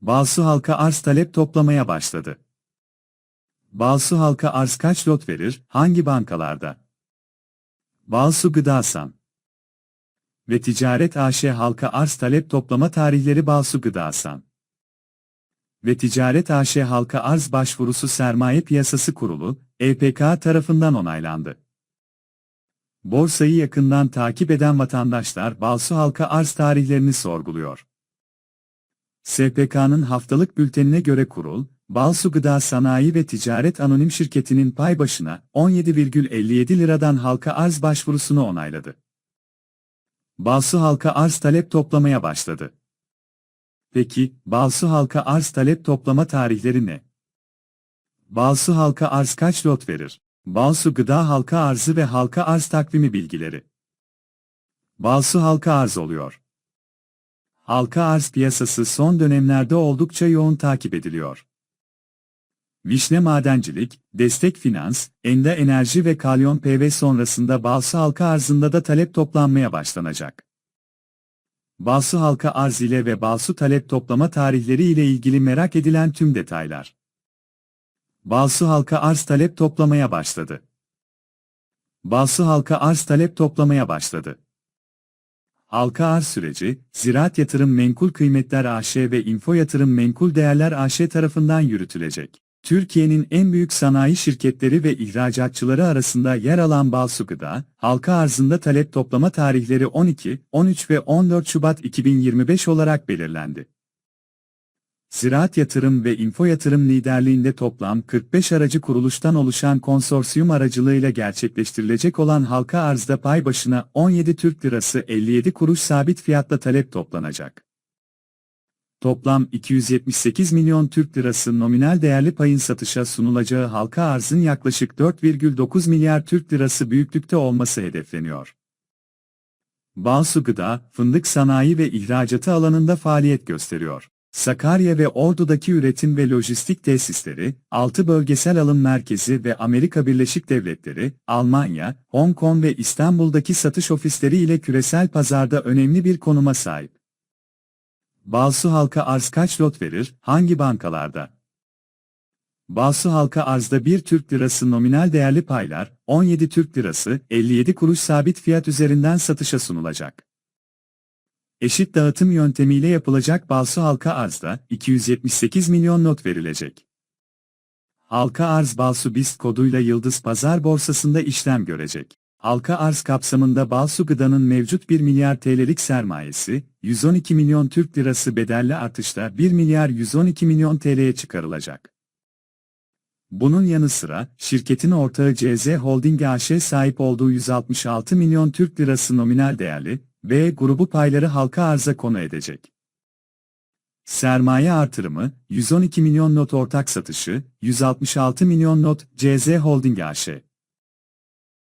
Balsu halka arz talep toplamaya başladı. Balsu halka arz kaç lot verir, hangi bankalarda? Balsu Gıdasan ve Ticaret AŞ halka arz talep toplama tarihleri Balsu Gıdasan ve Ticaret AŞ halka arz başvurusu Sermaye Piyasası Kurulu, EPK tarafından onaylandı. Borsayı yakından takip eden vatandaşlar Balsu halka arz tarihlerini sorguluyor. SPK'nın haftalık bültenine göre kurul, Balsu Gıda Sanayi ve Ticaret Anonim Şirketi'nin pay başına 17,57 liradan halka arz başvurusunu onayladı. Balsu halka arz talep toplamaya başladı. Peki, Balsu halka arz talep toplama tarihleri ne? Balsu halka arz kaç lot verir? Balsu gıda halka arzı ve halka arz takvimi bilgileri. Balsu halka arz oluyor. Halka arz piyasası son dönemlerde oldukça yoğun takip ediliyor. Vişne Madencilik, Destek Finans, Enda Enerji ve Kalyon PV sonrasında Balsu halka arzında da talep toplanmaya başlanacak. Balsu halka arz ile ve Balsu talep toplama tarihleri ile ilgili merak edilen tüm detaylar. Balsu halka arz talep toplamaya başladı. Balsu halka arz talep toplamaya başladı. Halka arz süreci, Ziraat Yatırım Menkul Kıymetler AŞ ve Info Yatırım Menkul Değerler AŞ tarafından yürütülecek. Türkiye'nin en büyük sanayi şirketleri ve ihracatçıları arasında yer alan Balsu Gıda, halka arzında talep toplama tarihleri 12, 13 ve 14 Şubat 2025 olarak belirlendi. Ziraat Yatırım ve Info Yatırım liderliğinde toplam 45 aracı kuruluştan oluşan konsorsiyum aracılığıyla gerçekleştirilecek olan halka arzda pay başına 17 Türk Lirası 57 kuruş sabit fiyatla talep toplanacak. Toplam 278 milyon Türk Lirası nominal değerli payın satışa sunulacağı halka arzın yaklaşık 4,9 milyar Türk Lirası büyüklükte olması hedefleniyor. Balsu Gıda, fındık sanayi ve ihracatı alanında faaliyet gösteriyor. Sakarya ve Ordu'daki üretim ve lojistik tesisleri, 6 bölgesel alım merkezi ve Amerika Birleşik Devletleri, Almanya, Hong Kong ve İstanbul'daki satış ofisleri ile küresel pazarda önemli bir konuma sahip. Balsu halka arz kaç lot verir, hangi bankalarda? Balsu halka arzda 1 Türk Lirası nominal değerli paylar, 17 Türk Lirası, 57 kuruş sabit fiyat üzerinden satışa sunulacak. Eşit dağıtım yöntemiyle yapılacak Balsu halka arzda 278 milyon not verilecek. Halka arz Balsu BIST koduyla Yıldız Pazar Borsası'nda işlem görecek. Halka arz kapsamında Balsu Gıda'nın mevcut 1 milyar TL'lik sermayesi, 112 milyon Türk Lirası bedelli artışla 1 milyar 112 milyon TL'ye çıkarılacak. Bunun yanı sıra, şirketin ortağı CZ Holding AŞ sahip olduğu 166 milyon Türk Lirası nominal değerli ve grubu payları halka arza konu edecek. Sermaye artırımı, 112 milyon not ortak satışı, 166 milyon not CZ Holding AŞ.